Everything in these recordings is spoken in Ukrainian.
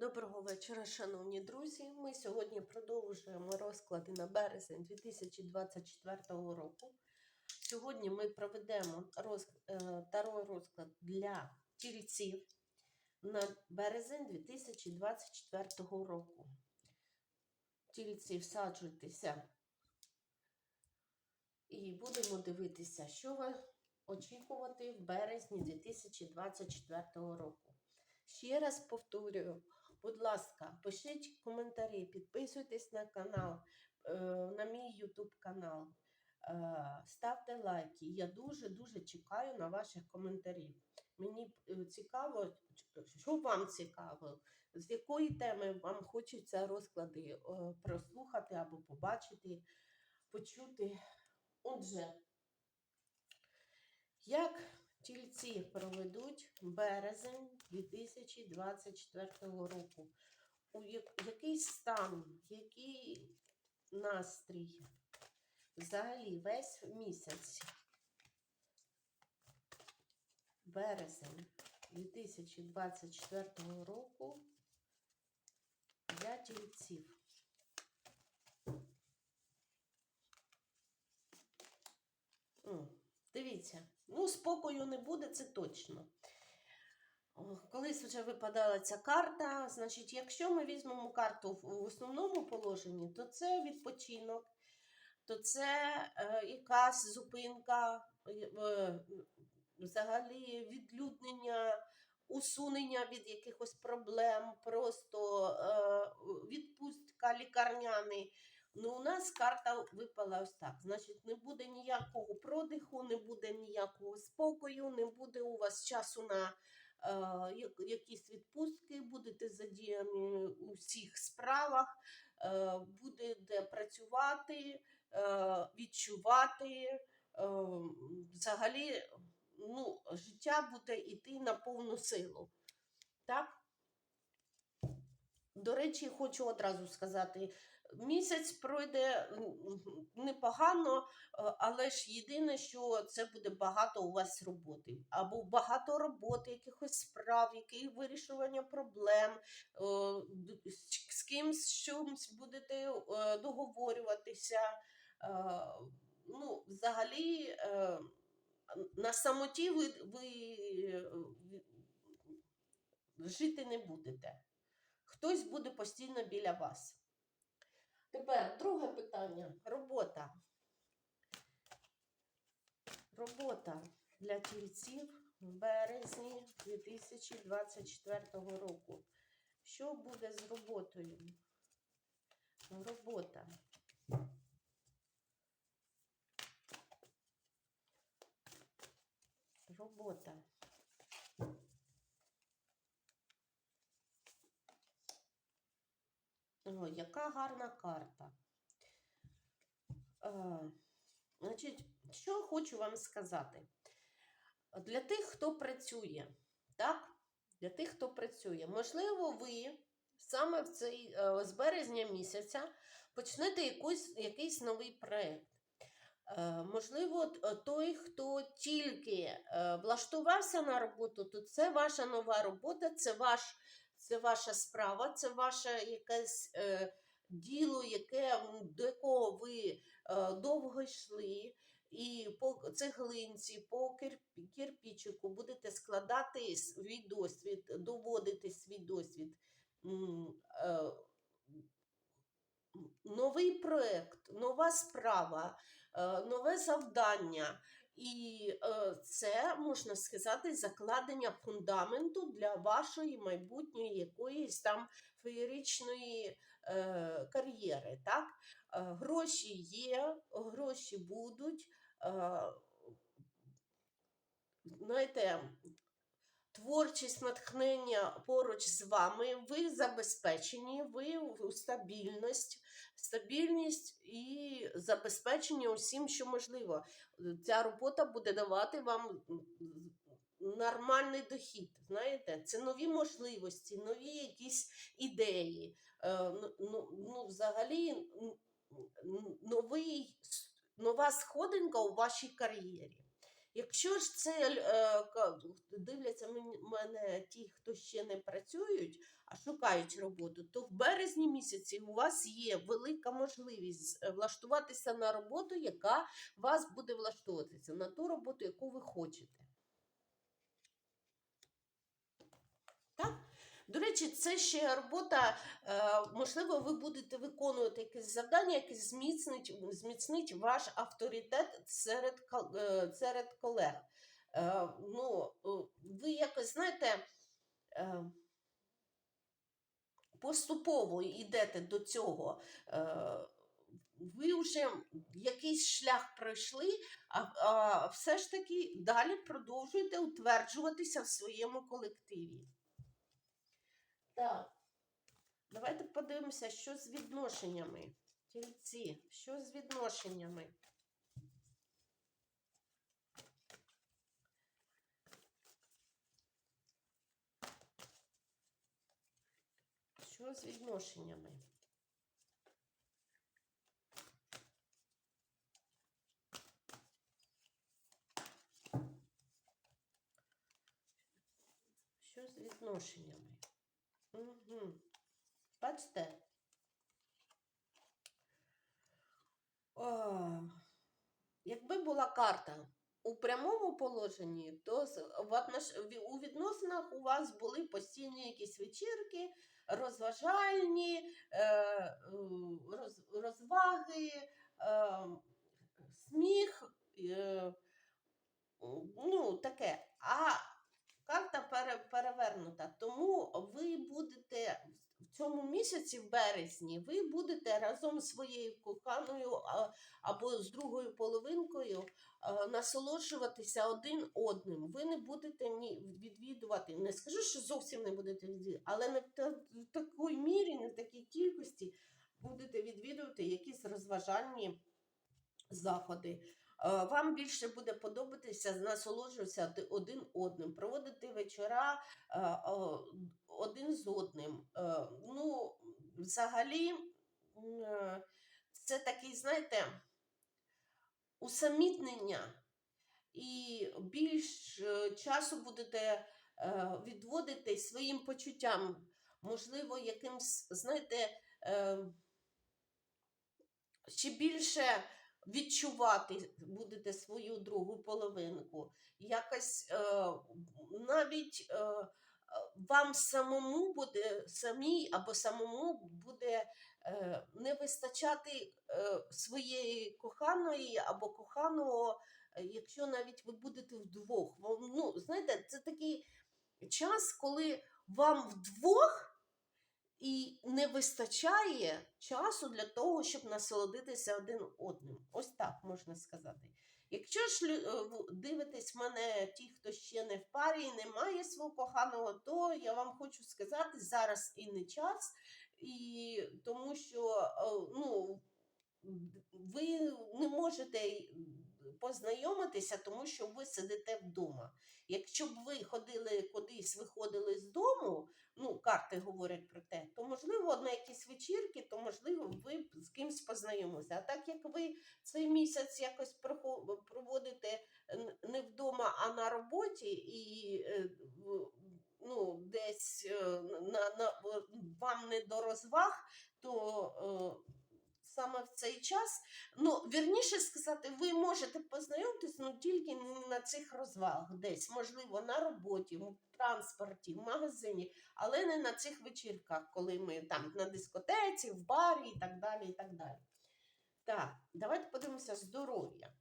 Доброго вечора, шановні друзі. Ми сьогодні продовжуємо розклади на березень 2024 року. Сьогодні ми проведемо роз... е, розклад для тільців на березень 2024 року. Тільці всаджуйтеся і будемо дивитися, що ви очікувати в березні 2024 року. Ще раз повторюю, будь ласка, пишіть коментарі, підписуйтесь на канал, е, на мій YouTube канал, е, ставте лайки. Я дуже-дуже чекаю на ваших коментарів. Мені е, цікаво, що вам цікаво, з якої теми вам хочеться розклади прослухати або побачити, почути. Отже, як тільці проведуть березень 2024 року. У який стан, який настрій? Взагалі весь місяць. Березень 2024 року для тільців. Дивіться, ну, спокою не буде, це точно. Колись вже випадала ця карта. Значить, якщо ми візьмемо карту в основному положенні, то це відпочинок, то це е, якась зупинка, е, взагалі відлюднення, усунення від якихось проблем, просто е, відпустка лікарняний. Ну, у нас карта випала ось так. Значить, не буде ніякого продиху, не буде ніякого спокою, не буде у вас часу на е, якісь відпустки, будете задіяні у всіх справах, е, будете працювати, е, відчувати. е, Взагалі, ну, життя буде йти на повну силу. Так? До речі, хочу одразу сказати, місяць пройде непогано, е, але ж єдине, що це буде багато у вас роботи. Або багато роботи, якихось справ, яких вирішування проблем, е, з- кимсь щось будете е, договорюватися. Ну, взагалі, на самоті ви, ви жити не будете. Хтось буде постійно біля вас. Тепер друге питання. Робота. Робота для тільців в березні 2024 року. Що буде з роботою? Робота. Робота. О, яка гарна карта. Е, значить, що хочу вам сказати? Для тих, хто працює, так? Для тих, хто працює, можливо, ви саме в цей е, з березня місяця почнете якусь, якийсь новий проєкт. Е, можливо, той, хто тільки е, влаштувався на роботу, то це ваша нова робота, це ваш це ваша справа, це ваше якесь е, діло, яке, до якого ви е, довго йшли, і по цеглинці, по кирпічику будете складати свій досвід, доводити свій досвід. Е, Новий проєкт, нова справа, е, нове завдання. І е, це, можна сказати, закладення фундаменту для вашої майбутньої якоїсь там феєричної е, кар'єри. Так? Е, гроші є, гроші будуть. Знаєте, творчість, натхнення поруч з вами, ви забезпечені, ви у стабільність, стабільність і забезпечення усім, що можливо. Ця робота буде давати вам нормальний дохід. Знаєте, це нові можливості, нові якісь ідеї. Е, ну, ну, ну, взагалі, новий, нова сходинка у вашій кар'єрі. Якщо ж це е, дивляться мене ті, хто ще не працюють, а шукають роботу, то в березні місяці у вас є велика можливість е, влаштуватися на роботу, яка вас буде влаштовуватися, на ту роботу, яку ви хочете. Так? До речі, це ще робота, е, можливо, ви будете виконувати якесь завдання, яке зміцнить, зміцнить ваш авторитет серед, е, серед колег. Е, ну, ви якось, знаєте, поступово йдете до цього. Ви вже якийсь шлях пройшли, а, а все ж таки далі продовжуєте утверджуватися в своєму колективі. Так. Давайте подивимося, що з відношеннями. Тільці, що з відношеннями? Що з відношеннями? Що з відношеннями? Угу. Бачите? О, якби була карта у прямому положенні, то у відносинах у вас були постійні якісь вечірки, розважальні, е, роз... розваги, е, сміх, е, ну, таке. А карта перевернута. Тому ви будете в цьому місяці, в березні, ви будете разом з своєю коханою або з другою половинкою насолоджуватися один одним. Ви не будете ні відвідувати. Не скажу, що зовсім не будете відвідувати, але не в такій мірі, не в такій кількості будете відвідувати якісь розважальні заходи. Е, Вам більше буде подобатися насолоджуватися один одним, проводити вечора е, один з одним. Е, Ну, взагалі, це такий, знаєте, усамітнення, і більш часу будете відводити своїм почуттям, можливо, якимсь, знаєте, ще більше відчувати будете свою другу половинку. Якось е, навіть е, вам самому буде самій або самому буде е, не вистачати е, своєї коханої або коханого, якщо навіть ви будете вдвох. Ну, знаєте, це такий час, коли вам вдвох і не вистачає часу для того, щоб насолодитися один одним. Ось так можна сказати. Якщо ж е, дивитесь мене, ті, хто ще не в парі і не має свого коханого, то я вам хочу сказати, зараз і не час, і тому що е, ну, ви не можете познайомитися, тому що ви сидите вдома. Якщо б ви ходили кудись, виходили з дому, карти говорять про те, то можливо на якісь вечірки, то можливо ви з кимсь познайомилися. А так як ви цей місяць якось проводите не вдома, а на роботі, і е, ну, десь е, на, на, вам не до розваг, то е, саме в цей час, ну, вірніше сказати, ви можете познайомитись, ну тільки на цих розвагах десь, можливо, на роботі, в транспорті, в магазині, але не на цих вечірках, коли ми там на дискотеці, в барі і так далі. і так далі. Так, давайте подивимося здоров'я.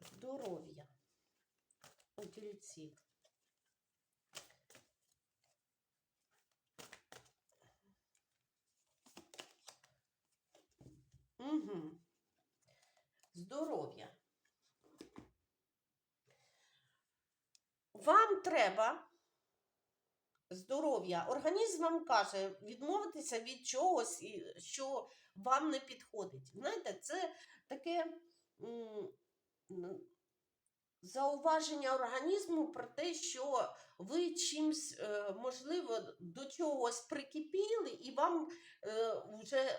Здоров'я у тільці. Угу. Здоров'я. Вам треба здоров'я. Організм вам каже відмовитися від чогось, що вам не підходить. Знаєте, це таке зауваження організму про те, що ви чимсь, е, можливо, до чогось прикипіли, і вам е, вже е,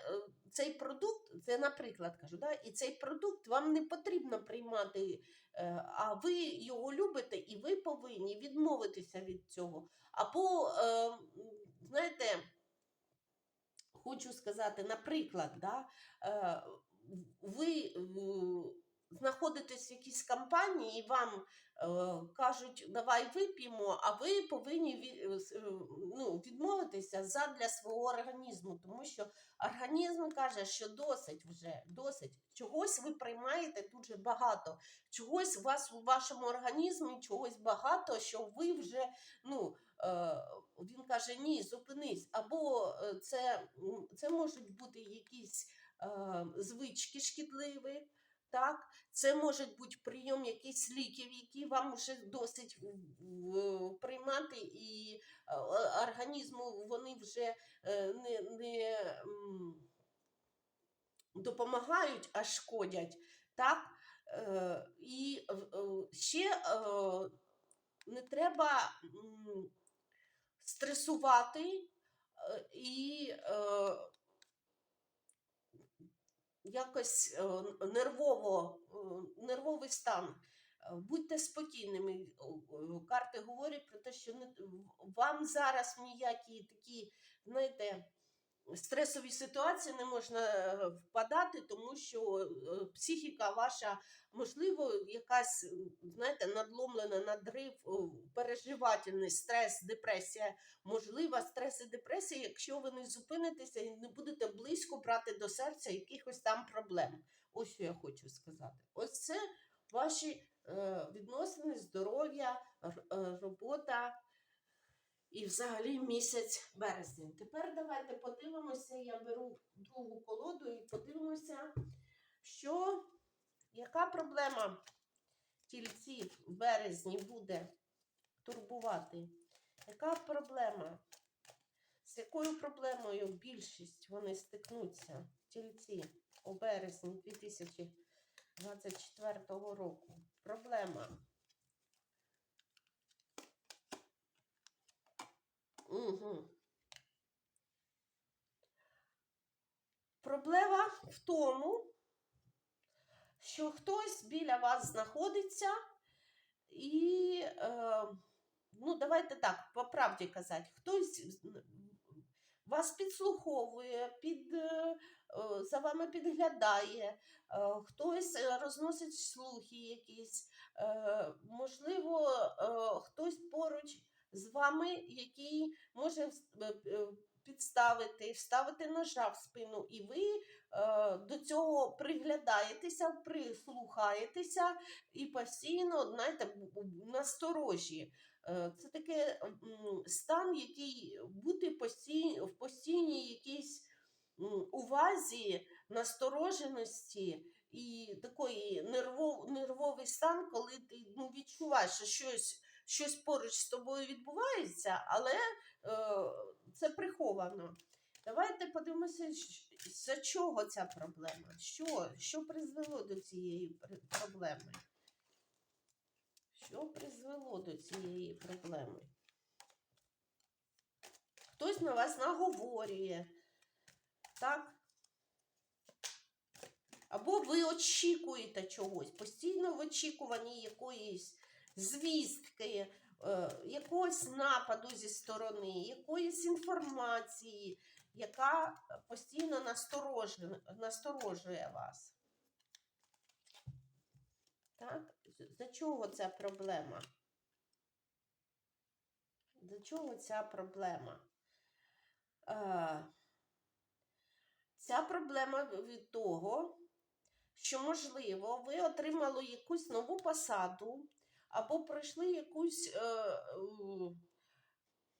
цей продукт, це, наприклад, кажу, да, і цей продукт вам не потрібно приймати, е, а ви його любите, і ви повинні відмовитися від цього. Або, е, знаєте, хочу сказати, наприклад, да, е, ви знаходитесь в якійсь компанії, і вам е, кажуть, давай вип'ємо, а ви повинні е, е, ну, відмовитися задля свого організму, тому що організм каже, що досить вже, досить. Чогось ви приймаєте дуже багато, чогось у вас у вашому організмі, чогось багато, що ви вже, ну, він каже, ні, зупинись. Або це, це можуть бути якісь звички шкідливі, так? Це може бути прийом якихось ліків, які вам вже досить приймати, і е, організму вони вже е, не, не допомагають, а шкодять. Так? Е, І ще не треба стресувати і якось е, нервово, е, нервовий стан. Е, Будьте спокійними. Карти говорять про те, що вам зараз ніякі такі, знаєте, стресові ситуації не можна е, впадати, тому що е, психіка ваша, можливо, якась, знаєте, надломлена, надрив, переживательний стрес, депресія. Можлива стрес і депресія, якщо ви не зупинитеся і не будете близько брати до серця якихось там проблем. Ось що я хочу сказати. Ось це ваші е, відносини, здоров'я, е, робота і взагалі місяць березень. Тепер давайте подивимося. Я беру другу колоду і подивимося, що яка проблема тільців в березні буде турбувати. Яка проблема? З якою проблемою більшість вони стикнуться, тільці, у березні 2024 року? Проблема. Угу. Проблема в тому, що хтось біля вас знаходиться і, е, ну, давайте так, по правді казати, хтось вас підслуховує, під, е, е, за вами підглядає, е, хтось е, розносить слухи якісь, е, можливо, е, хтось поруч з вами, який може е, е, підставити, вставити ножа в спину, і ви е, до цього приглядаєтеся, прислухаєтеся і постійно знаєте, насторожі. Е, Це таке стан, який бути постій, в постійній якійсь увазі, настороженості і такий нервов, нервовий стан, коли ти ну, відчуваєш, що щось, щось поруч з тобою відбувається, але е, це приховано. Давайте подивимося, за чого ця проблема? Що, що призвело до цієї проблеми? Що призвело до цієї проблеми? Хтось на вас наговорює, так? Або ви очікуєте чогось, постійно в очікуванні якоїсь звістки, е, якогось нападу зі сторони, якоїсь інформації, яка постійно насторожує, насторожує вас. Так? За чого ця проблема? До чого ця проблема? Е, Ця проблема від того, що, можливо, ви отримали якусь нову посаду або пройшли якусь е, е,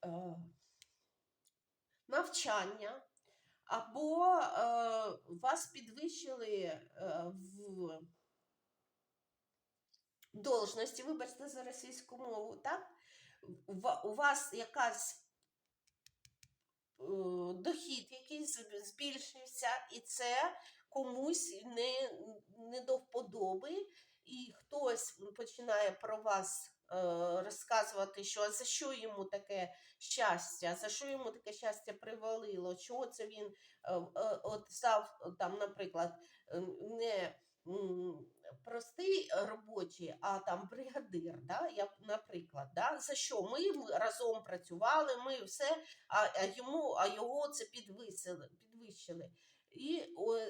е, навчання, або вас підвищили е, в должності, вибачте за російську мову, так? У вас якась дохід якийсь збільшився, і це комусь не, не до вподоби, і хтось починає про вас е, розказувати, що за що йому таке щастя, за що йому таке щастя привалило, чого це він е, е, от став там, наприклад, не простий робочий, а там бригадир, да? я, наприклад, да? за що ми разом працювали, ми все, а, а йому, а його це підвищили. І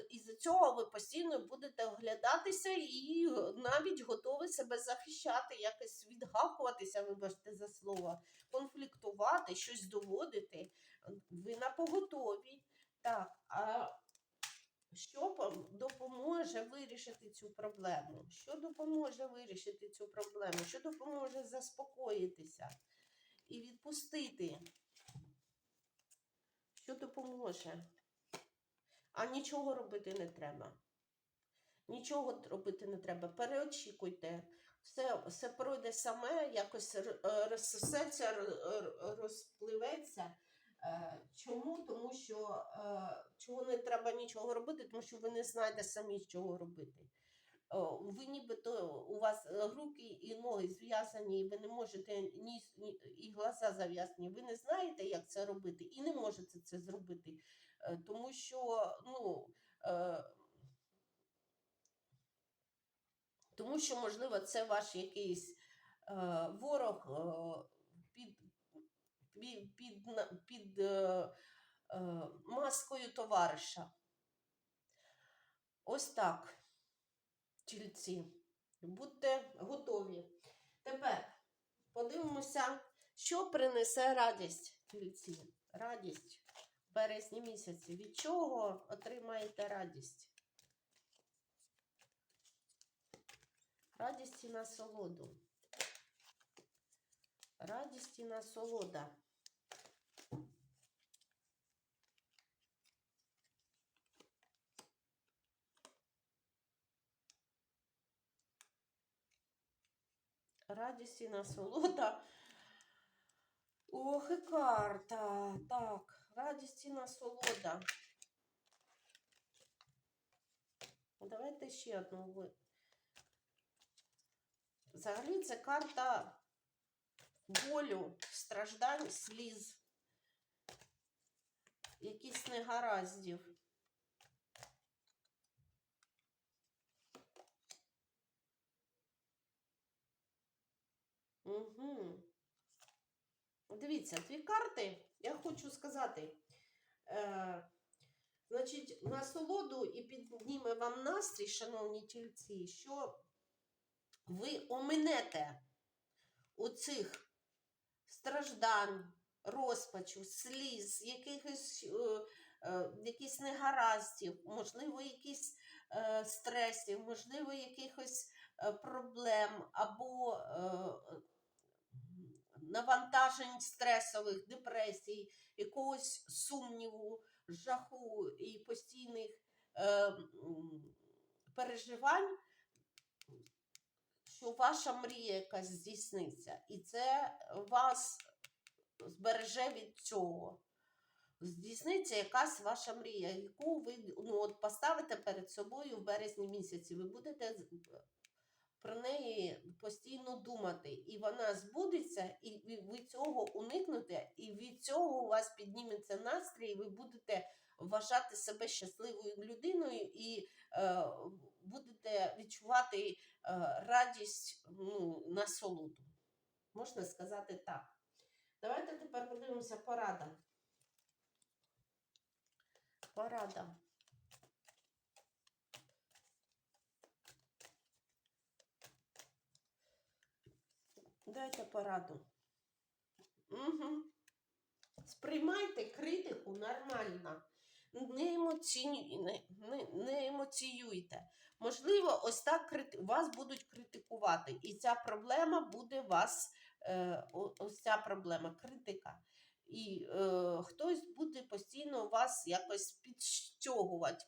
із-за цього ви постійно будете оглядатися і навіть готові себе захищати, якось відгакуватися, вибачте за слово, конфліктувати, щось доводити. Ви на поготові. Так, а що допоможе вирішити цю проблему? Що допоможе вирішити цю проблему? Що допоможе заспокоїтися і відпустити? Що допоможе? А нічого робити не треба. Нічого робити не треба. Переочікуйте. Все, все пройде саме, якось е, розсосеться, р- розпливеться. Е, Чому? Тому що е, чого не треба нічого робити, тому що ви не знаєте самі, чого робити. Ви нібито у вас е, руки і ноги зв'язані, і ви не можете ні і глаза зав'язані. Ви не знаєте, як це робити, і не можете це зробити. Е, Тому що, ну, е, тому що, можливо, це ваш якийсь е, ворог е, під, під, під, під е, е, маскою товариша. Ось так, тільці. Будьте готові. Тепер подивимося, що принесе радість тільці. Радість березні місяці. Від чого отримаєте радість? Радість і насолоду. Радість і насолода. Радість і насолода. Ох, і карта. Так, радість і насолода. Давайте ще одну. Взагалі це карта болю, страждань, сліз, якісь негараздів. Угу. Дивіться, дві карти, я хочу сказати. Е, значить, насолоду і підніме вам настрій, шановні тільці, що ви оминете оцих страждань, розпачу, сліз, якихось е, е, якісь негараздів, можливо, якісь е, стресів, можливо, якихось е, проблем або е, навантажень стресових, депресій, якогось сумніву, жаху і постійних е, переживань, що ваша мрія якась здійсниться, і це вас збереже від цього. Здійсниться якась ваша мрія, яку ви ну, от поставите перед собою в березні місяці. Ви будете про неї постійно думати, і вона збудеться, і ви- цього уникнете, і від цього у вас підніметься настрій, і ви будете вважати себе щасливою людиною і е, будете відчувати е, радість, ну, насолоду. Можна сказати так. Давайте тепер подивимося порада. Порада. Дайте пораду. Угу. Сприймайте критику нормально. Не, емоційні, не, не, не емоціюйте. Можливо, ось так крити... вас будуть критикувати. І ця проблема буде вас, е, ось ця проблема, критика. І е, хтось буде постійно вас якось підстягувати,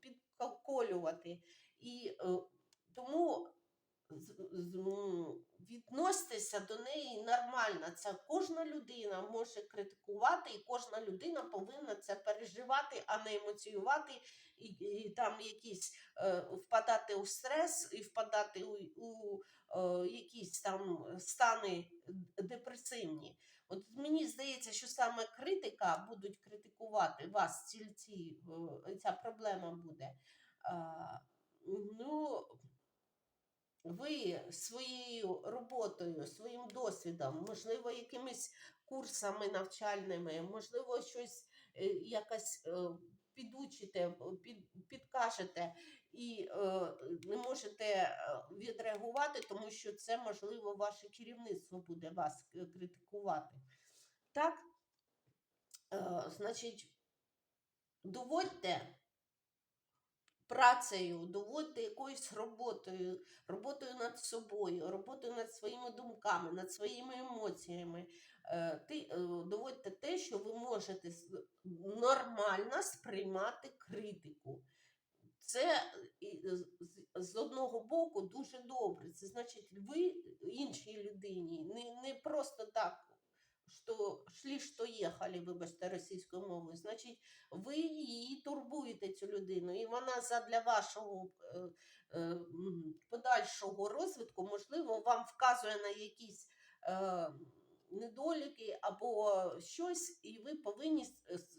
підколювати. І е, тому відноситися до неї нормально. Це кожна людина може критикувати, і кожна людина повинна це переживати, а не емоціювати і, і там якісь е, впадати у стрес і впадати у, у е, якісь там стани депресивні. От мені здається, що саме критика будуть критикувати вас, тільці, е, ця проблема буде. А, ну, ви своєю роботою, своїм досвідом, можливо, якимись курсами навчальними, можливо, щось е, якось е, підучите, під, підкажете і е, не можете відреагувати, тому що це, можливо, ваше керівництво буде вас критикувати. Так? Значить, доводьте працею, доводьте якоюсь роботою, роботою над собою, роботою над своїми думками, над своїми емоціями. Е, Ти, е, доводьте те, що ви можете нормально сприймати критику. Це з одного боку дуже добре. Це значить, ви іншій людині не, не просто так, що шлі, що їхали, вибачте, російською мовою. Значить, ви її турбуєте цю людину, і вона задля вашого е, е, подальшого розвитку, можливо, вам вказує на якісь е, недоліки або щось, і ви повинні с-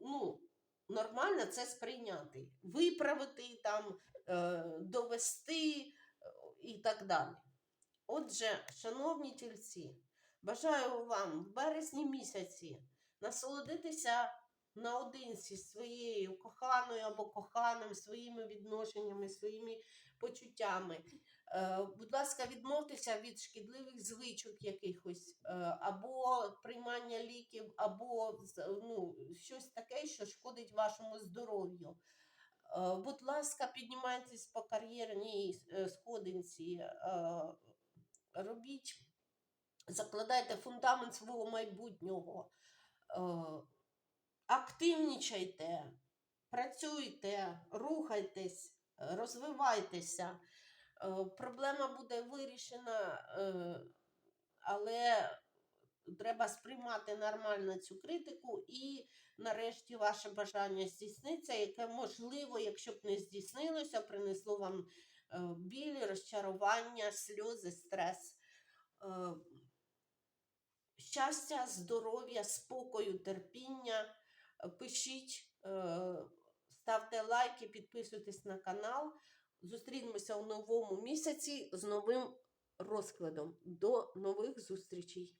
ну, нормально це сприйняти, виправити там, е, довести е, і так далі. Отже, шановні тільці, бажаю вам в березні місяці насолодитися наодинці своєю коханою або коханим, своїми відношеннями, своїми почуттями. Е, будь ласка, відмовтеся від шкідливих звичок якихось, е, або приймання ліків, або ну, щось таке, що шкодить вашому здоров'ю. Е, Будь ласка, піднімайтесь по кар'єрній сходинці, робіть, закладайте фундамент свого майбутнього, е, активнічайте, працюйте, рухайтесь, розвивайтеся. Е, Проблема буде вирішена, е, але треба сприймати нормально цю критику і нарешті ваше бажання здійсниться, яке можливо, якщо б не здійснилося, принесло вам біль, розчарування, сльози, стрес. Щастя, здоров'я, спокою, терпіння. Пишіть, е, ставте лайки, підписуйтесь на канал. Зустрінемося у новому місяці з новим розкладом. До нових зустрічей!